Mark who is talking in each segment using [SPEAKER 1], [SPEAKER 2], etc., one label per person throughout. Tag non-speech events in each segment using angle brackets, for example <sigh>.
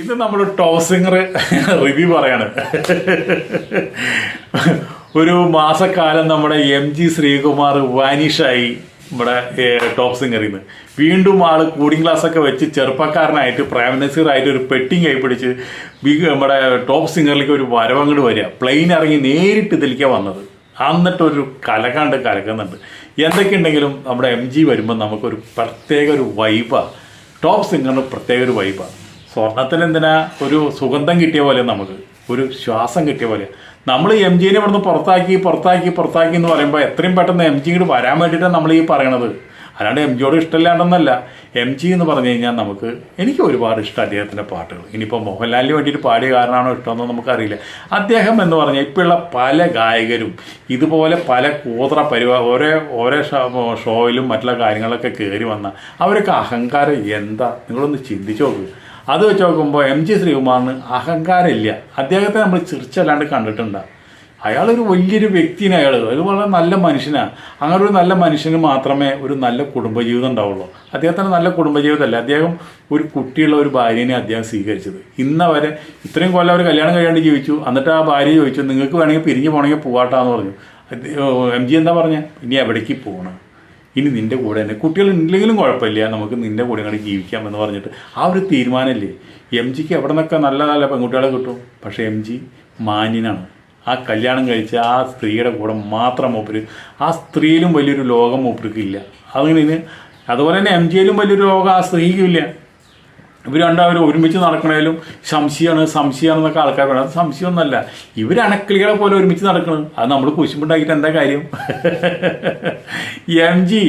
[SPEAKER 1] ഇന്ന് നമ്മൾ singer review പറയാണ്. ഒരു മാസക്കാലം നമ്മുടെ എം ജി ശ്രീകുമാർ വാനിഷായി നമ്മുടെ ടോപ് സിംഗറിൽ നിന്ന് വീണ്ടും ആൾ കൂടിംഗ് ക്ലാസ്സൊക്കെ വെച്ച് ചെറുപ്പക്കാരനായിട്ട് പ്രേമനസീറായിട്ട് ഒരു പെട്ടിങ് കൈപ്പിടിച്ച് നമ്മുടെ ടോപ്പ് സിംഗറിലേക്ക് ഒരു വരവങ്ങോട് വരിക. പ്ലെയിൻ ഇറങ്ങി നേരിട്ട് ഇതിലേക്കാണ് വന്നത്. എന്നിട്ടൊരു കലകാണ്ട് കലക്കുന്നുണ്ട്. എന്തൊക്കെയുണ്ടെങ്കിലും നമ്മുടെ എം ജി വരുമ്പോൾ നമുക്കൊരു പ്രത്യേക ഒരു വൈബാണ് ടോപ്പ് സിംഗറിന് പ്രത്യേക ഒരു വൈബാണ് സ്വർണത്തിന് എന്തിനാ ഒരു സുഗന്ധം കിട്ടിയ പോലെ നമുക്ക് ഒരു ശ്വാസം കിട്ടിയ പോലെ. നമ്മൾ എം ജിനെ ഇവിടുന്ന് പുറത്താക്കി പുറത്താക്കി പുറത്താക്കി എന്ന് പറയുമ്പോൾ എത്രയും പെട്ടെന്ന് എം ജി ഇങ്ങോട്ട് വരാൻ വേണ്ടിയിട്ടാണ് നമ്മൾ ഈ പറയണത്. അല്ലാണ്ട് എം ജിയോട് ഇഷ്ടമില്ലാണ്ടെന്നല്ല. എം ജി എന്ന് പറഞ്ഞു കഴിഞ്ഞാൽ നമുക്ക് എനിക്ക് ഒരുപാട് ഇഷ്ടം അദ്ദേഹത്തിന്റെ പാട്ടുകൾ. ഇനിയിപ്പോൾ മോഹൻലാലിന് വേണ്ടിയിട്ട് പാടിയ കാരണമാണോ ഇഷ്ടമെന്ന് നമുക്കറിയില്ല. അദ്ദേഹം എന്ന് പറഞ്ഞാൽ ഇപ്പോഴുള്ള പല ഗായകരും ഇതുപോലെ പല കൂത്ര പരിപാ ഓരോ ഓരോ ഷോയിലും മറ്റുള്ള കാര്യങ്ങളൊക്കെ കയറി വന്ന അവരൊക്കെ അഹങ്കാരം എന്താ? നിങ്ങളൊന്ന് ചിന്തിച്ചു നോക്കുക അത് വെച്ച് നോക്കുമ്പോൾ എം ജി ശ്രീകുമാറിന് അഹങ്കാരമില്ല. അദ്ദേഹത്തെ നമ്മൾ ചിരിച്ചല്ലാണ്ട് കണ്ടിട്ടുണ്ട്. അയാളൊരു വലിയൊരു വ്യക്തിയാണ് അയാൾ ഒരു വളരെ നല്ല മനുഷ്യനാണ് അങ്ങനെ ഒരു നല്ല മനുഷ്യന് മാത്രമേ ഒരു നല്ല കുടുംബജീവിതം ഉണ്ടാവുള്ളൂ. അദ്ദേഹത്തിന് നല്ല കുടുംബജീവിതമല്ല. അദ്ദേഹം ഒരു കുട്ടിയുള്ള ഒരു ഭാര്യനെ അദ്ദേഹം സ്വീകരിച്ചത്. ഇന്ന് വരെ ഇത്രയും കൊല്ലം അവർ കല്യാണം കഴിയാണ്ട് ജീവിച്ചു. എന്നിട്ട് ആ ഭാര്യ ചോദിച്ചു നിങ്ങൾക്ക് വേണമെങ്കിൽ പിരിഞ്ഞു പോകണമെങ്കിൽ പോവാട്ടാന്ന് പറഞ്ഞു. എം ജി എന്താ പറഞ്ഞത് ഇനി എവിടേക്ക് പോകണം ഇനി നിന്റെ കൂടെ തന്നെ. കുട്ടികൾ ഉണ്ടെങ്കിലും കുഴപ്പമില്ല. നമുക്ക് നിന്റെ കൂടെ അങ്ങനെ ജീവിക്കാം എന്ന് പറഞ്ഞിട്ട്. ആ ഒരു തീരുമാനമല്ലേ? എം ജിക്ക് എവിടെ നിന്നൊക്കെ നല്ല നല്ല പെൺകുട്ടികളെ കിട്ടും. പക്ഷേ എം ജി മാന്യനാണ്. ആ കല്യാണം കഴിച്ച ആ സ്ത്രീയുടെ കൂടെ മാത്രം മൂപ്പര് ആ സ്ത്രീയിലും വലിയൊരു ലോകം മൂപ്പർക്ക് ഇല്ല. അങ്ങനെ അതുപോലെ തന്നെ എം ജിയിലും വലിയൊരു ലോകം ആ സ്ത്രീക്കും ഇല്ല. ഇവർ രണ്ടാവരും ഒരുമിച്ച് നടക്കണേലും സംശയമാണ് സംശയമാണെന്നൊക്കെ ആൾക്കാർ പറയുന്നത് സംശയമൊന്നുമല്ല ഇവർ അണക്കിളികളെ പോലെ ഒരുമിച്ച് നടക്കണം. അത് നമ്മൾ കുശുമ്പുണ്ടാക്കിയിട്ട് എന്താ കാര്യം? എം ജി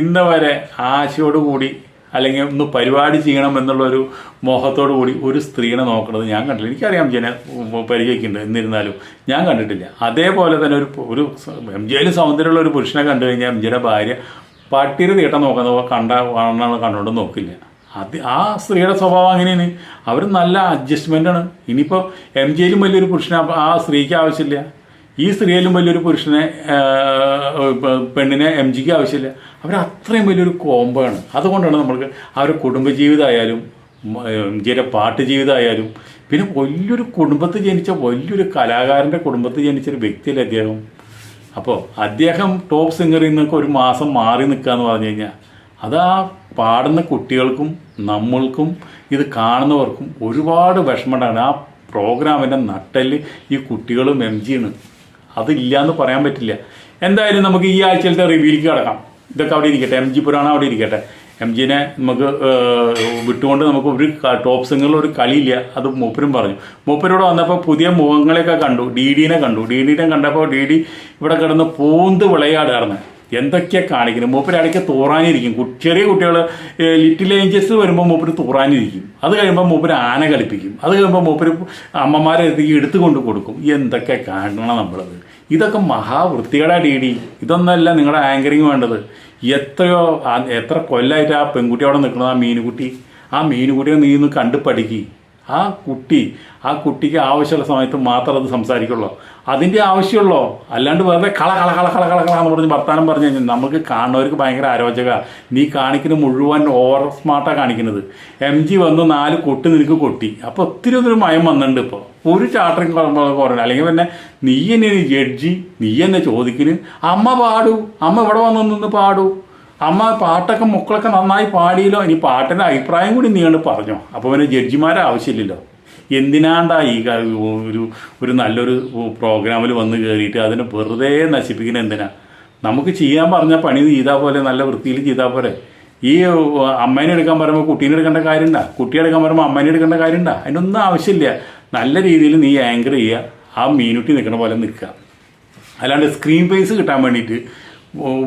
[SPEAKER 1] ഇന്ന് വരെ ആശയോട് കൂടി അല്ലെങ്കിൽ ഒന്ന് പരിപാടി ചെയ്യണം എന്നുള്ളൊരു മോഹത്തോടു കൂടി ഒരു സ്ത്രീനെ നോക്കുന്നത് ഞാൻ കണ്ടില്ല എനിക്കറിയാം ജന പരിചയിക്കുന്നുണ്ട് എന്നിരുന്നാലും. ഞാൻ കണ്ടിട്ടില്ല. അതേപോലെ തന്നെ ഒരു ഒരു എം ജിയിൽ സൗന്ദര്യമുള്ള ഒരു പുരുഷനെ കണ്ടു കഴിഞ്ഞാൽ എം ജിയുടെ ഭാര്യ പട്ടിയുടെ തീട്ടം നോക്കുന്ന കണ്ട കണ്ടുകൊണ്ട് നോക്കില്ല. അത് ആ സ്ത്രീയുടെ സ്വഭാവം അങ്ങനെയാണ്. അവർ നല്ല അഡ്ജസ്റ്റ്മെന്റ് ആണ്. ഇനിയിപ്പോൾ എം ജിയിലും വലിയൊരു പുരുഷനെ ആ സ്ത്രീക്ക് ആവശ്യമില്ല. ഈ സ്ത്രീയിലും വലിയൊരു പുരുഷനെ പെണ്ണിനെ എം ജിക്ക് ആവശ്യമില്ല. അവർ അത്രയും വലിയൊരു കോമ്പാണ് അതുകൊണ്ടാണ് നമ്മൾക്ക് അവരുടെ കുടുംബജീവിതമായാലും ജീവിതമായാലും എം ജിയുടെ പാട്ട് ജീവിതമായാലും പിന്നെ വലിയൊരു കുടുംബത്തിൽ ജനിച്ച വലിയൊരു കലാകാരന്റെ കുടുംബത്തിൽ ജനിച്ചൊരു വ്യക്തിയല്ലേ അദ്ദേഹം? അപ്പോൾ അദ്ദേഹം ടോപ്പ് സിംഗറിൽ നിന്നൊക്കെ ഒരു മാസം മാറി നിൽക്കുക എന്ന് പറഞ്ഞു കഴിഞ്ഞാൽ അത് ആ പാടുന്ന കുട്ടികൾക്കും നമ്മൾക്കും ഇത് കാണുന്നവർക്കും ഒരുപാട് വിഷമമുണ്ടാണ് ആ പ്രോഗ്രാമിന്റെ നട്ടൽ ഈ കുട്ടികളും എം ജിയാണ് അതില്ല എന്ന് പറയാൻ പറ്റില്ല. എന്തായാലും നമുക്ക് ഈ ആഴ്ചയിലത്തെ റിവ്യൂലേക്ക് കിടക്കാം. ഇതൊക്കെ അവിടെ ഇരിക്കട്ടെ. എം ജി പുരാണം അവിടെ ഇരിക്കട്ടെ. എം ജിനെ നമുക്ക് വിട്ടുകൊണ്ട് നമുക്ക് ഒരു ടോപ്പ് സിംഗറിൽ ഒരു കളിയില്ല. അത് മൂപ്പരും പറഞ്ഞു. മൂപ്പരോട് വന്നപ്പോൾ പുതിയ മുഖങ്ങളെയൊക്കെ കണ്ടു. ഡി ഡിനെ കണ്ടു. ഡി ഡിനെ കണ്ടപ്പോൾ ഡി ഡി ഇവിടെ കിടന്ന് പൂന്ത് വിളയാടാർന്ന് എന്തൊക്കെയാ കാണിക്കുന്നത്? മൂപ്പര് ഇടയ്ക്ക് തോറാനിരിക്കും ചെറിയ കുട്ടികൾ ലിറ്റിൽ ഏഞ്ചസ് വരുമ്പോൾ മൂപ്പര് തോറാനിരിക്കും. അത് കഴിയുമ്പോൾ മൂപ്പര് ആന കളിപ്പിക്കും. അത് കഴിയുമ്പോൾ മൂപ്പര് അമ്മമാരെ എടുത്തു കൊണ്ട് കൊടുക്കും. എന്തൊക്കെ കാണണം നമ്മളത്? ഇതൊക്കെ മഹാവൃത്തികേടാ ഡി ഡി. ഇതൊന്നല്ല നിങ്ങളുടെ ആങ്കറിങ് വേണ്ടത്. എത്രയോ എത്ര കൊല്ലമായിട്ട് ആ പെൺകുട്ടി അവിടെ നിൽക്കുന്നത് ആ മീനുകുട്ടി. ആ മീനുകുട്ടിയെ നീ ഒന്ന് കണ്ടു ആ കുട്ടി ആ കുട്ടിക്ക് ആവശ്യമുള്ള സമയത്ത് മാത്രം അത് സംസാരിക്കുള്ളൂ. അതിന്റെ ആവശ്യമുള്ളോ? അല്ലാണ്ട് വെറുതെ കള കള കള കള കള കള എന്ന് പറഞ്ഞ് വർത്താനം പറഞ്ഞു കഴിഞ്ഞാൽ നമുക്ക് കാണുന്നവർക്ക് ഭയങ്കര അരോചക നീ കാണിക്കുന്ന മുഴുവൻ ഓവർ സ്മാർട്ടാണ് കാണിക്കുന്നത്. എം ജി വന്ന് നാല് കൊട്ടി നിനക്ക് കൊട്ടി. അപ്പോൾ ഒത്തിരി ഒത്തിരി മയം വന്നിട്ടുണ്ട് ഇപ്പോൾ ഒരു ചാട്ടറിങ് കുറഞ്ഞു അല്ലെങ്കിൽ പിന്നെ നീ എന്നെ ജഡ്ജി നീ എന്നെ ചോദിക്കുന്നു അമ്മ പാടൂ. അമ്മ ഇവിടെ വന്ന് നിന്ന് പാടൂ. അമ്മ പാട്ടൊക്കെ മക്കളൊക്കെ നന്നായി പാടിയല്ലോ. ഇനി പാട്ടിന്റെ അഭിപ്രായം കൂടി നീ കണ്ട് പറഞ്ഞോ. അപ്പോൾ പിന്നെ ജഡ്ജിമാരെ ആവശ്യമില്ലല്ലോ. എന്തിനാണ്ടാ ഈ ഒരു ഒരു നല്ലൊരു പ്രോഗ്രാമിൽ വന്ന് കയറിയിട്ട് അതിനെ വെറുതെ നശിപ്പിക്കുന്നത് എന്തിനാ? നമുക്ക് ചെയ്യാൻ പറഞ്ഞ പണി ചെയ്താൽ പോലെ നല്ല വൃത്തിയിൽ ചെയ്താൽ പോലെ. ഈ അമ്മേനെ എടുക്കാൻ പറയുമ്പോൾ കുട്ടീനെ എടുക്കേണ്ട കാര്യമുണ്ട കുട്ടിയെ എടുക്കാൻ പറയുമ്പോൾ അമ്മേനെ എടുക്കേണ്ട കാര്യമുണ്ട അതിനൊന്നും ആവശ്യമില്ല. നല്ല രീതിയിൽ നീ ആങ്കർ ചെയ്യുക ആ മീനുട്ടി നിൽക്കുന്ന പോലെ നിൽക്കുക അല്ലാണ്ട് സ്ക്രീൻ പേസ് കിട്ടാൻ വേണ്ടിയിട്ട്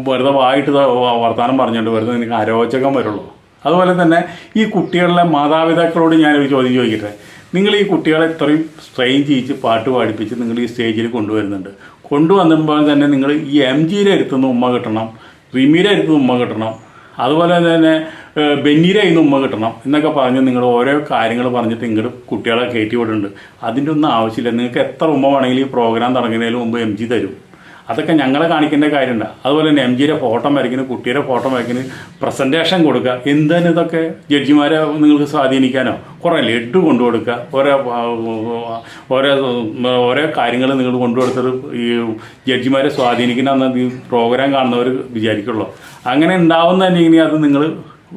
[SPEAKER 1] വെറുതെ വായിട്ട് വർത്തമാനം പറഞ്ഞുകൊണ്ട് വെറുതെ നിനക്ക് അരോചകം വരുള്ളൂ. അതുപോലെ തന്നെ ഈ കുട്ടികളുടെ മാതാപിതാക്കളോട് ഞാനൊരു ചോദ്യം ചോദിക്കട്ടെ? നിങ്ങൾ ഈ കുട്ടികളെ ഇത്രയും സ്ട്രെയിൻ ചെയ്യിച്ച് പാട്ട് പാടിപ്പിച്ച് നിങ്ങൾ ഈ സ്റ്റേജിൽ കൊണ്ടുവരുന്നുണ്ട്. കൊണ്ടുവന്നപ്പോൾ തന്നെ നിങ്ങൾ ഈ എം ജിയുടെ അടുത്തുനിന്ന് ഉമ്മ കിട്ടണം റിമിയുടെ അടുത്തുനിന്ന് ഉമ്മ കിട്ടണം അതുപോലെ തന്നെ ബെന്നീരെ ഇന്ന് ഉമ്മ കിട്ടണം എന്നൊക്കെ പറഞ്ഞ് നിങ്ങൾ ഓരോ കാര്യങ്ങൾ പറഞ്ഞിട്ട് ഇങ്ങോട്ട് കുട്ടികളെ കയറ്റി വിടുന്നുണ്ട്. അതിന്റെ ഒന്നും ആവശ്യമില്ല. നിങ്ങൾക്ക് എത്ര ഉമ്മ വേണമെങ്കിലും ഈ പ്രോഗ്രാം തുടങ്ങുന്നതിന് മുമ്പ് എം ജി തരും. അതൊക്കെ ഞങ്ങളെ കാണിക്കേണ്ട കാര്യമുണ്ട്. അതുപോലെ തന്നെ എം ജിയുടെ ഫോട്ടോ വരയ്ക്കുന്നു കുട്ടിയുടെ ഫോട്ടോ വരയ്ക്കുന്നു പ്രസന്റേഷൻ കൊടുക്കുക. എന്താണ് ഇതൊക്കെ? ജഡ്ജിമാരെ നിങ്ങൾക്ക് സ്വാധീനിക്കാനോ? കുറേ ലഡു കൊണ്ടു കൊടുക്കുക ഓരോ ഓരോ ഓരോ കാര്യങ്ങൾ നിങ്ങൾ കൊണ്ടുകൊടുത്തത് ഈ ജഡ്ജിമാരെ സ്വാധീനിക്കണമെന്ന് ഈ പ്രോഗ്രാം കാണുന്നവർ വിചാരിക്കുള്ളൂ. അങ്ങനെ ഉണ്ടാവുന്ന തന്നെ ഇനി അത് നിങ്ങൾ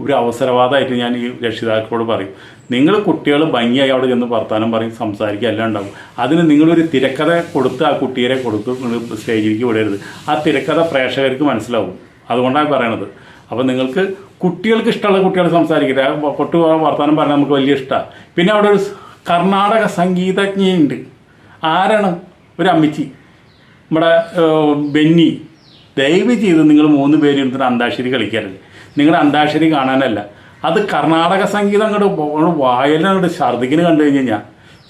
[SPEAKER 1] ഒരു അവസരവാദമായിട്ട് ഞാൻ ഈ രക്ഷിതാക്കളോട് പറയും. നിങ്ങൾ കുട്ടികൾ ഭംഗിയായി അവിടെ ചെന്ന് വർത്താനം പറയും സംസാരിക്കുക എല്ലാം ഉണ്ടാവും. അതിന് നിങ്ങളൊരു തിരക്കഥ കൊടുത്ത് ആ കുട്ടിയെ കൊടുത്ത് നിങ്ങൾ സ്റ്റേജിലേക്ക് വിടരുത്. ആ തിരക്കഥ പ്രേക്ഷകർക്ക് മനസ്സിലാവും. അതുകൊണ്ടാണ് പറയണത്. അപ്പോൾ നിങ്ങൾക്ക് കുട്ടികൾക്ക് ഇഷ്ടമുള്ള കുട്ടികൾ സംസാരിക്കട്ടെ. പൊട്ടു വർത്തമാനം പറഞ്ഞാൽ നമുക്ക് വലിയ ഇഷ്ടമാണ് പിന്നെ അവിടെ ഒരു കർണാടക സംഗീതജ്ഞയുണ്ട് ആരാണ്? ഒരു അമ്മച്ചി. നമ്മുടെ ബെന്നി. ദയവ് ചെയ്ത് നിങ്ങൾ മൂന്ന് പേര് ഇരുന്നിട്ട് അന്താക്ഷരി കളിക്കാറില്ല? നിങ്ങളുടെ അന്താക്ഷരി കാണാനല്ല. അത് കർണാടക സംഗീതം അങ്ങോട്ട് വായന അങ്ങോട്ട് ഛർദിക്കിന് കണ്ടു കഴിഞ്ഞ് കഴിഞ്ഞാൽ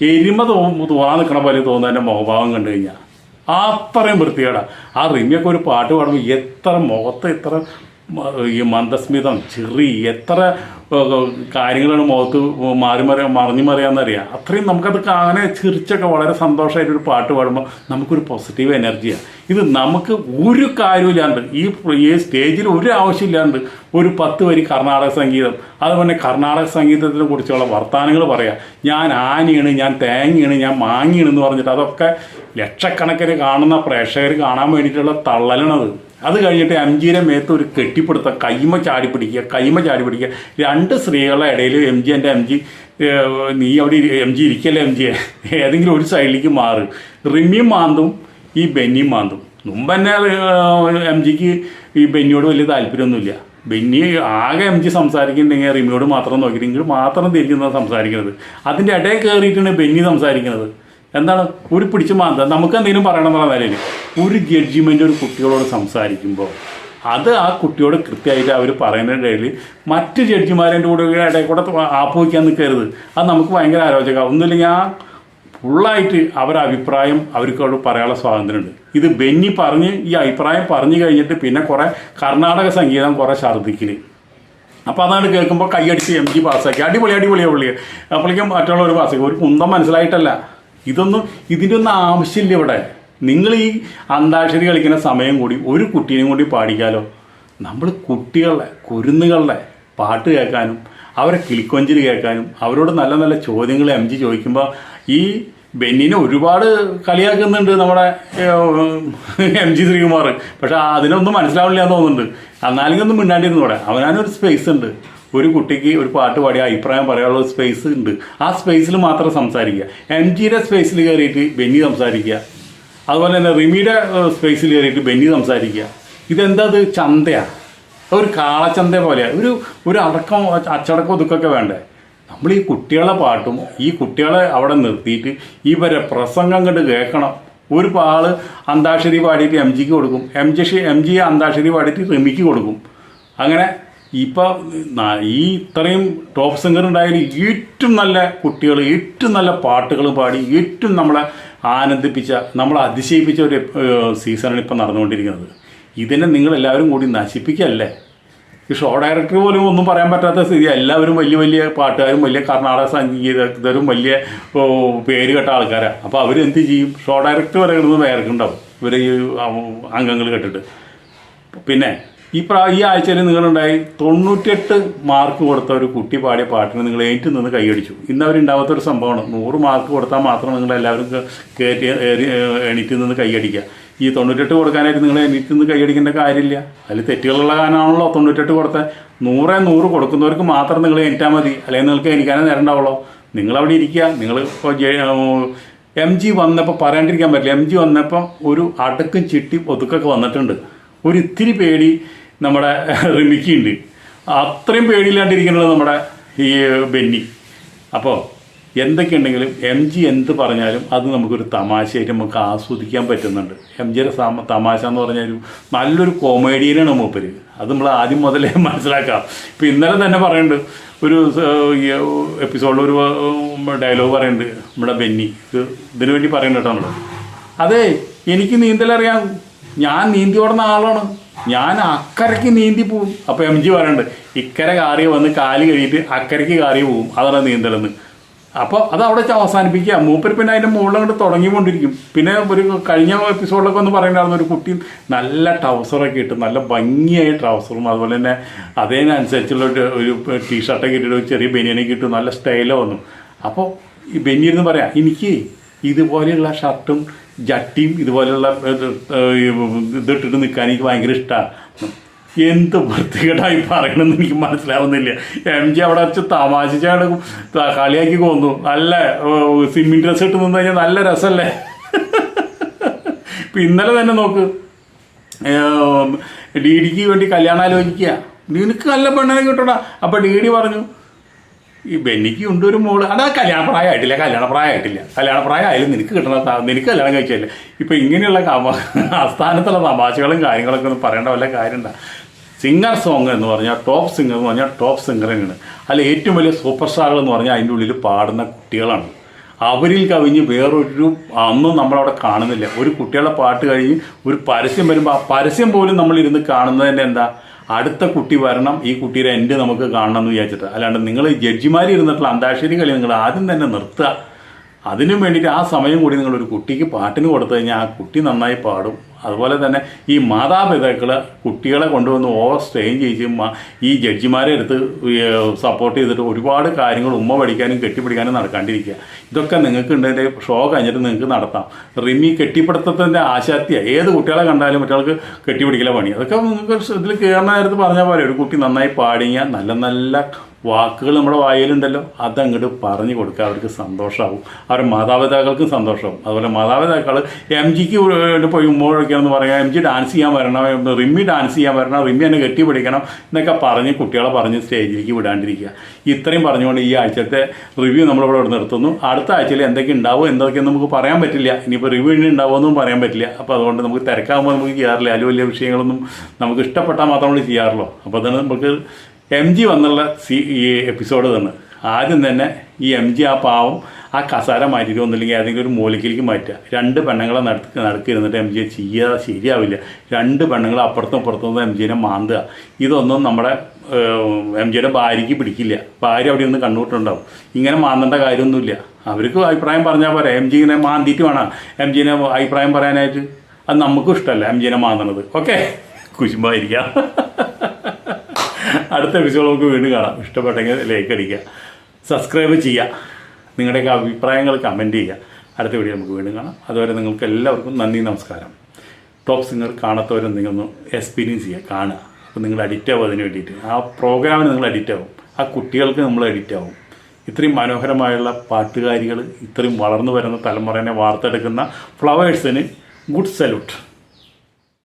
[SPEAKER 1] എരുമ തോ തോന്നാൻ നിൽക്കണ പോലെ തോന്നുന്ന മുഖഭാവം കണ്ടു കഴിഞ്ഞാൽ അത്രയും വൃത്തികേടാ. ആ റിമിയൊക്കെ ഒരു പാട്ട് പാടുമ്പോൾ എത്ര മുഖത്ത് എത്ര ഈ മന്ദസ്മിതം ചെറി എത്ര കാര്യങ്ങളാണ് മുഖത്ത് മാറി മറിയാ മറിഞ്ഞു മറിയാന്നറിയാം. അത്രയും നമുക്കത് അങ്ങനെ ചിരിച്ചൊക്കെ വളരെ സന്തോഷമായിട്ട് ഒരു പാട്ട് പാടുമ്പോൾ നമുക്കൊരു പോസിറ്റീവ് എനർജിയാണ് ഇത് നമുക്ക് ഒരു കാര്യമില്ലാണ്ട് ഈ ഈ സ്റ്റേജിൽ ഒരു ആവശ്യമില്ലാണ്ട് ഒരു പത്ത് വരി കർണാടക സംഗീതം അതുപോലെ കർണാടക സംഗീതത്തിനെ കുറിച്ചുള്ള വർത്തമാനങ്ങൾ പറയാം. ഞാൻ ആനയാണ് ഞാൻ തേങ്ങയാണ് ഞാൻ മാങ്ങിയാണ് എന്ന് പറഞ്ഞിട്ട് അതൊക്കെ ലക്ഷക്കണക്കിന് കാണുന്ന പ്രേക്ഷകർ കാണാൻ വേണ്ടിയിട്ടുള്ള തള്ളലാണത്. അത് കഴിഞ്ഞിട്ട് എം ജിയുടെ മേത്ത് ഒരു കെട്ടിപ്പിടുത്തം കൈമ ചാടി പിടിക്കുക കൈമ ചാടി പിടിക്കുക രണ്ട് സ്ത്രീകളുടെ ഇടയിൽ എം ജി എന്റെ എം ജി നീ അവിടെ എം ജി ഇരിക്കല്ലേ എം ജി? ഏതെങ്കിലും ഒരു സൈഡിലേക്ക് മാറും. റിമിയും മാന്തും ഈ ബെന്നിയും മാന്തും. മുമ്പ് തന്നെ എം ജിക്ക് ഈ ബെന്നിയോട് വലിയ താല്പര്യമൊന്നുമില്ല. ബെന്നി ആകെ എം ജി സംസാരിക്കുന്നുണ്ടെങ്കിൽ റിമിയോട് മാത്രം നോക്കിയിട്ടെങ്കിൽ മാത്രം തിരിക്കുന്നത് സംസാരിക്കുന്നത്. അതിന്റെ ഇടയിൽ കയറിയിട്ടാണ് ബെന്നി സംസാരിക്കുന്നത്. എന്താണ്? ഒരു പിടിച്ച് മാന്ത നമുക്ക് എന്തെങ്കിലും പറയണം എന്നുള്ള നിലയിൽ. ഒരു ജഡ്ജിമെന്റ് ഒരു കുട്ടികളോട് സംസാരിക്കുമ്പോൾ അത് ആ കുട്ടിയോട് കൃത്യമായിട്ട് അവർ പറയുന്നതിനിടയിൽ മറ്റ് ജഡ്ജിമാരുടെ കൂടെ ഇടയിൽ കൂടെ ആപ്പോയിക്കാൻ നിൽക്കരുത് അത് നമുക്ക് ഭയങ്കര ആലോചക ഒന്നുമില്ലെങ്കിൽ ആ ഫുള്ളായിട്ട് അവരുടെ അഭിപ്രായം അവർക്ക് അവിടെ പറയാനുള്ള സ്വാതന്ത്ര്യമുണ്ട്. ഇത് ബെന്നി പറഞ്ഞ് ഈ അഭിപ്രായം പറഞ്ഞു കഴിഞ്ഞിട്ട് പിന്നെ കുറേ കർണാടക സംഗീതം കുറേ ഛർദ്ദിക്കൽ. അപ്പോൾ അതാണ് കേൾക്കുമ്പോൾ കൈയടിച്ച് എം ജി പാസ്സാക്കി. അടിപൊളി അടിപൊളിയാ അടിപൊളി അപ്പോഴേക്കും മറ്റുള്ളവർ പാസ്സാക്കി. ഒരു കുന്തം മനസ്സിലായിട്ടല്ല. ഇതൊന്നും ഇതിന്റെ ഒന്നും ആവശ്യമില്ല ഇവിടെ. നിങ്ങൾ ഈ അന്താക്ഷരി കളിക്കുന്ന സമയം കൂടി ഒരു കുട്ടീനെയും കൂടി പാടിക്കാലോ. നമ്മൾ കുട്ടികളുടെ കുരുന്നുകളുടെ പാട്ട് കേൾക്കാനും അവരെ കിളിക്കൊഞ്ചിൽ കേൾക്കാനും അവരോട് നല്ല നല്ല ചോദ്യങ്ങൾ എം ജി ചോദിക്കുമ്പോൾ ഈ ബെന്നിനെ ഒരുപാട് കളിയാക്കുന്നുണ്ട് നമ്മുടെ എം ജി ശ്രീകുമാർ. പക്ഷെ അതിനൊന്നും മനസ്സിലാവില്ല എന്ന് തോന്നുന്നുണ്ട്. എന്നാലും ഒന്നും മിണ്ടാണ്ടിരുന്നു കൂടെ അവനാനൊരു സ്പേസ് ഉണ്ട്. ഒരു കുട്ടിക്ക് ഒരു പാട്ട് പാടി അഭിപ്രായം പറയാനുള്ള സ്പേസ് ഉണ്ട്. ആ സ്പേസിൽ മാത്രം സംസാരിക്കുക. എം ജിയുടെ സ്പേസിൽ കയറിയിട്ട് ബെന്നി സംസാരിക്കുക. അതുപോലെ തന്നെ റിമിയുടെ സ്പേസിൽ കയറിയിട്ട് ബെന്നി സംസാരിക്കുക. ഇതെന്താ അത് ചന്തയാണ് ഒരു കാളച്ചന്ത പോലെ ഒരു ഒരു അടക്കം അച്ചടക്കം ഒതുക്കൊക്കെ വേണ്ടേ. നമ്മൾ ഈ കുട്ടികളെ പാട്ടും ഈ കുട്ടികളെ അവിടെ നിർത്തിയിട്ട് ഈ വരെ പ്രസംഗം കണ്ട് കേൾക്കണം. ഒരു പാൾ അന്താക്ഷരി പാടിയിട്ട് എം ജിക്ക് കൊടുക്കും. M G M G antakshari പാടിയിട്ട് റിമിക്ക് കൊടുക്കും. അങ്ങനെ ഇപ്പോൾ ഈ ഇത്രയും ടോപ്പ് സിംഗർ ഉണ്ടായാലും ഏറ്റവും നല്ല കുട്ടികൾ ഏറ്റവും നല്ല പാട്ടുകൾ പാടി ഏറ്റവും നമ്മളെ ആനന്ദിപ്പിച്ച നമ്മളെ അതിശയിപ്പിച്ച ഒരു സീസണാണ് ഇപ്പം നടന്നുകൊണ്ടിരിക്കുന്നത്. ഇതിനെ നിങ്ങൾ എല്ലാവരും കൂടി നശിപ്പിക്കല്ലേ? ഈ ഷോ ഡയറക്ടർ പോലും ഒന്നും പറയാൻ പറ്റാത്ത സ്ഥിതി. എല്ലാവരും വലിയ വലിയ പാട്ടുകാരും വലിയ കർണാടക സംഗീതരും വലിയ പേര് കേട്ട ആൾക്കാരാണ് അപ്പോൾ അവരെന്ത് ചെയ്യും? ഷോ ഡയറക്ടർ വരെ കിടന്ന് വേർക്കുണ്ടാവും ഇവർ ഈ അംഗങ്ങൾ കേട്ടിട്ട്. പിന്നെ ഈ പ്രാ ഈ ആഴ്ചയിൽ നിങ്ങളുണ്ടായി തൊണ്ണൂറ്റിയെട്ട് മാർക്ക് കൊടുത്ത ഒരു കുട്ടി പാടിയ പാട്ടിന് നിങ്ങൾ ഏറ്റു നിന്ന് കൈയടിച്ചു. ഇന്ന് അവരുണ്ടാവാത്ത ഒരു സംഭവമാണ്. നൂറ് മാർക്ക് കൊടുത്താൽ മാത്രം നിങ്ങൾ എല്ലാവരും കയറ്റി എണീറ്റ് നിന്ന് കൈയടിക്കുക. ഈ തൊണ്ണൂറ്റെട്ട് കൊടുക്കാനായിട്ട് നിങ്ങൾ എണീറ്റ് നിന്ന് കൈയടിക്കേണ്ട കാര്യമില്ല. അതിൽ തെറ്റുകളുള്ള കാരണമാണല്ലോ തൊണ്ണൂറ്റെട്ട് കൊടുത്ത. നൂറേ നൂറ് കൊടുക്കുന്നവർക്ക് മാത്രം നിങ്ങൾ എണീറ്റാൽ മതി. അല്ലെങ്കിൽ നിങ്ങൾക്ക് എണീക്കാനേ നേരണ്ടാവുള്ളൂ നിങ്ങളവിടെ ഇരിക്കുക. നിങ്ങൾ ഇപ്പോൾ എം ജി വന്നപ്പോൾ പറയാണ്ടിരിക്കാൻ പറ്റില്ല. എം ജി വന്നപ്പോൾ ഒരു അടക്കും ചിട്ടി ഒതുക്കൊക്കെ വന്നിട്ടുണ്ട്. ഒരു ഇത്തിരി പേടി നമ്മുടെ റിമിക്കുണ്ട് അത്രയും പേടിയില്ലാണ്ടിരിക്കുന്നത് നമ്മുടെ ഈ ബെന്നി. അപ്പോൾ എന്തൊക്കെയുണ്ടെങ്കിലും എം ജി എന്ത് പറഞ്ഞാലും അത് നമുക്കൊരു തമാശയായിട്ട് നമുക്ക് ആസ്വദിക്കാൻ പറ്റുന്നുണ്ട്. എം ജിയുടെ തമാശ എന്ന് പറഞ്ഞാൽ നല്ലൊരു കോമേഡിയനാണ് മൂപ്പര്. അത് നമ്മൾ ആദ്യം മുതലേ <laughs> മനസ്സിലാക്കാം. ഇപ്പം ഇന്നലെ തന്നെ പറയുന്നുണ്ട് ഒരു എപ്പിസോഡിൽ ഒരു ഡയലോഗ് പറയുന്നുണ്ട് നമ്മുടെ ബെന്നി. ഇത് ഇതിനു വേണ്ടി പറയുന്നുണ്ട് കേട്ടോ നമ്മൾ അതെ എനിക്ക് നീന്തലറിയാം. ഞാൻ നീന്തി ഓടുന്ന ആളാണ്. ഞാൻ അക്കരയ്ക്ക് നീന്തി പോവും. അപ്പോൾ എം ജി പറയുന്നുണ്ട് ഇക്കര കാറി വന്ന് കാൽ കഴിഞ്ഞിട്ട് അക്കരയ്ക്ക് കാറി പോവും. അതാണ് നീന്തലെന്ന്. അപ്പോൾ അത് അവിടെ വെച്ച് അവസാനിപ്പിക്കുക. മൂപ്പർ പിന്നെ അതിന്റെ മുകളിൽ അങ്ങോട്ട് തുടങ്ങിക്കൊണ്ടിരിക്കും. പിന്നെ ഒരു കഴിഞ്ഞ എപ്പിസോഡിലൊക്കെ ഒന്ന് പറയുന്നുണ്ടായിരുന്നു ഒരു കുട്ടി നല്ല ട്രൗസറൊക്കെ ഇട്ട് നല്ല ഭംഗിയായ ട്രൗസറും അതുപോലെ തന്നെ അതിനനുസരിച്ചുള്ള ഒരു ടീഷർട്ടൊക്കെ ഇട്ടിട്ട് ചെറിയ ബനിയനൊക്കെ ഇട്ടു നല്ല സ്റ്റൈലോ വന്നു. അപ്പോൾ ഈ ബനിയെന്ന് പറയാം എനിക്ക് ഇതുപോലെയുള്ള ഷർട്ടും ജട്ടിയും ഇതുപോലെയുള്ള ഇതിട്ടിട്ട് നിൽക്കാൻ എനിക്ക് ഭയങ്കര ഇഷ്ടമാണ് എന്ത് വൃത്തികേടായി പറയണമെന്ന് എനിക്ക് മനസ്സിലാവുന്നില്ല. എം ജി അവിടെ വെച്ച് തമാശിച്ചാണ് കളിയാക്കി കൊന്നു. നല്ല സിമ്മിങ് ഡ്രസ് ഇട്ട് നിന്ന് കഴിഞ്ഞാൽ നല്ല രസമല്ലേ ഇപ്പം ഇന്നലെ തന്നെ നോക്ക്. ഡി ഡിക്ക് വേണ്ടി കല്യാണം ആലോചിക്കുക നിനക്ക് നല്ല പെണ്ണിനെ കിട്ടണ അപ്പം ഡി ഡി പറഞ്ഞു ഈ ബെന്നിക്ക് ഉണ്ട് ഒരു മോൾ. അതാ കല്യാണ പ്രായമായിട്ടില്ല കല്യാണ പ്രായമായിട്ടില്ല കല്യാണ പ്രായമായാലും നിനക്ക് കിട്ടണ നിനക്ക് കല്യാണം കഴിച്ചല്ല ഇപ്പം ഇങ്ങനെയുള്ള ആസ്ഥാനത്തുള്ള തമാശകളും കാര്യങ്ങളൊക്കെ ഒന്നും പറയേണ്ട വല്ല കാര്യമുണ്ട? സിംഗർ സോങ് എന്ന് പറഞ്ഞാൽ ടോപ്പ് സിംഗർ എന്ന് പറഞ്ഞാൽ ടോപ്പ് സിംഗർ തന്നെയാണ്. അല്ല ഏറ്റവും വലിയ സൂപ്പർ സ്റ്റാറുകൾ എന്ന് പറഞ്ഞാൽ അതിന്റെ ഉള്ളിൽ പാടുന്ന കുട്ടികളാണ്. അവരിൽ കവിഞ്ഞ് വേറൊരു അന്നും നമ്മളവിടെ കാണുന്നില്ല. ഒരു കുട്ടികളുടെ പാട്ട് കഴിഞ്ഞ് ഒരു പരസ്യം വരുമ്പോൾ ആ പരസ്യം പോലും നമ്മളിരുന്ന് കാണുന്നതിന്റെ എന്താ? അടുത്ത കുട്ടി വരണം ഈ കുട്ടിയുടെ എന്റെ നമുക്ക് കാണണം എന്ന് വിചാരിച്ചിട്ട്. അല്ലാണ്ട് നിങ്ങൾ ജഡ്ജിമാർ ഇരുന്നിട്ടുള്ള അന്താക്ഷരി കളി നിങ്ങൾ ആദ്യം തന്നെ നിർത്തുക. അതിനും വേണ്ടിയിട്ട് ആ സമയം കൂടി നിങ്ങൾ ഒരു കുട്ടിക്ക് പാട്ടിന് കൊടുത്തു കഴിഞ്ഞാൽ ആ കുട്ടി നന്നായി പാടും. അതുപോലെ തന്നെ ഈ മാതാപിതാക്കൾ കുട്ടികളെ കൊണ്ടുവന്ന് ഓവർ സ്ട്രെയിൻ ചെയ്ത് ഈ ജഡ്ജിമാരെ എടുത്ത് സപ്പോർട്ട് ചെയ്തിട്ട് ഒരുപാട് കാര്യങ്ങൾ ഉമ്മ പഠിക്കാനും കെട്ടിപ്പിടിക്കാനും നടക്കാണ്ടിരിക്കുക. ഇതൊക്കെ നിങ്ങൾക്ക് ഉണ്ടെങ്കിൽ ഷോ കഴിഞ്ഞിട്ട് നിങ്ങൾക്ക് നടത്താം. റിമി കെട്ടിപ്പിടുത്തത്തിന്റെ ആശാത്യ ഏത് കുട്ടികളെ കണ്ടാലും മറ്റാൾക്ക് കെട്ടിപ്പിടിക്കല പണി. അതൊക്കെ നിങ്ങൾക്ക് ഇതിൽ കയറുന്ന നേരത്ത് പറഞ്ഞാൽ പോലെ ഒരു കുട്ടി നന്നായി പാടിയ നല്ല നല്ല വാക്കുകൾ നമ്മുടെ വായിലുണ്ടല്ലോ അതങ്ങോട്ട് പറഞ്ഞു കൊടുക്കുക. അവർക്ക് സന്തോഷമാവും അവരുടെ മാതാപിതാക്കൾക്കും സന്തോഷമാവും അതുപോലെ മാതാപിതാക്കൾ എം ജിക്ക് പോയി പോകുമ്പോഴൊക്കെയാണെന്ന് പറയാം. എം ജി ഡാൻസ് ചെയ്യാൻ വരണം. റിമ്മി ഡാൻസ് ചെയ്യാൻ വരണം. റിമ്മി എന്നെ കെട്ടിപ്പിടിക്കണം എന്നൊക്കെ പറഞ്ഞ് കുട്ടികളെ പറഞ്ഞ് സ്റ്റേജിലേക്ക് വിടാണ്ടിരിക്കുക. ഇത്രയും പറഞ്ഞുകൊണ്ട് ഈ ആഴ്ചത്തെ റിവ്യൂ നമ്മളിവിടെ നിർത്തുന്നു. അടുത്ത ആഴ്ചയിൽ എന്തൊക്കെ ഉണ്ടാവും എന്തൊക്കെയെന്ന് നമുക്ക് പറയാൻ പറ്റില്ല. ഇനിയിപ്പോൾ റിവ്യൂ ഇനി ഉണ്ടാവുമെന്നും പറയാൻ പറ്റില്ല. അപ്പോൾ അതുകൊണ്ട് നമുക്ക് തിരക്കാകുമ്പോൾ നമുക്ക് ചെയ്യാറില്ല. അതിൽ വലിയ വിഷയങ്ങളൊന്നും നമുക്ക് ഇഷ്ടപ്പെട്ടാൽ മാത്രമേ ചെയ്യാറുള്ളൂ. അപ്പോൾ അതാണ് നമുക്ക് എം ജി വന്നുള്ള സി ഈ എപ്പിസോഡ് തന്നെ. ആദ്യം തന്നെ ഈ എം ജി ആ പാവം ആ കസാര മാറ്റിയിട്ട് ഒന്നില്ലെങ്കിൽ ഏതെങ്കിലും ഒരു മൂലക്കിലേക്ക് മാറ്റുക. രണ്ട് പെണ്ണുങ്ങളെ നടക്ക് നടക്കിരുന്നിട്ട് എം ജിയെ ചെയ്യാതെ ശരിയാവില്ല. രണ്ട് പെണ്ണുങ്ങൾ അപ്പുറത്തും ഇപ്പുറത്തും എം ജിനെ മാന്തുക. ഇതൊന്നും നമ്മുടെ എം ജിയുടെ ഭാര്യയ്ക്ക് പിടിക്കില്ല. ഭാര്യ അവിടെ നിന്ന് കണ്ണൂട്ടുണ്ടാവും ഇങ്ങനെ മാന്തേണ്ട കാര്യമൊന്നുമില്ല. അവർക്ക് അഭിപ്രായം പറഞ്ഞാൽ പോരാ. എം ജി ഇങ്ങനെ മാന്തിയിട്ട് വേണം. എം ജിനെ അഭിപ്രായം പറയാനായിട്ട്. അത് നമുക്കും ഇഷ്ടമല്ല എം ജിനെ മാന്തണത്. ഓക്കെ? കുശുമ്പായിരിക്കാം. <laughs> അടുത്ത എപ്പിസോഡ് നമുക്ക് വീണ്ടും കാണാം. ഇഷ്ടപ്പെട്ടെങ്കിൽ ലൈക്ക് അടിക്കുക. സബ്സ്ക്രൈബ് ചെയ്യുക. നിങ്ങളുടെയൊക്കെ അഭിപ്രായങ്ങൾ കമന്റ് ചെയ്യുക. അടുത്ത വീഡിയോ നമുക്ക് വീണ്ടും കാണാം. അതുവരെ നിങ്ങൾക്ക് എല്ലാവർക്കും നന്ദി നമസ്കാരം. ടോപ്പ് സിംഗർ കാണാത്തവരെ ഒന്ന് എക്സ്പീരിയൻസ് ചെയ്യുക കാണുക. അപ്പോൾ നിങ്ങൾ അഡിക്റ്റ് ആവും അതിന് വേണ്ടിയിട്ട്. ആ പ്രോഗ്രാമിന് നിങ്ങൾ അഡിക്റ്റ് ആവും. ആ കുട്ടികൾക്ക് നമ്മൾ അഡിക്റ്റ് ആവും. ഇത്രയും മനോഹരമായുള്ള പാട്ടുകാരികൾ ഇത്രയും വളർന്നു വരുന്ന തലമുറേനെ വാർത്തെടുക്കുന്ന ഫ്ലവേഴ്സിന് ഗുഡ് സല്യൂട്ട്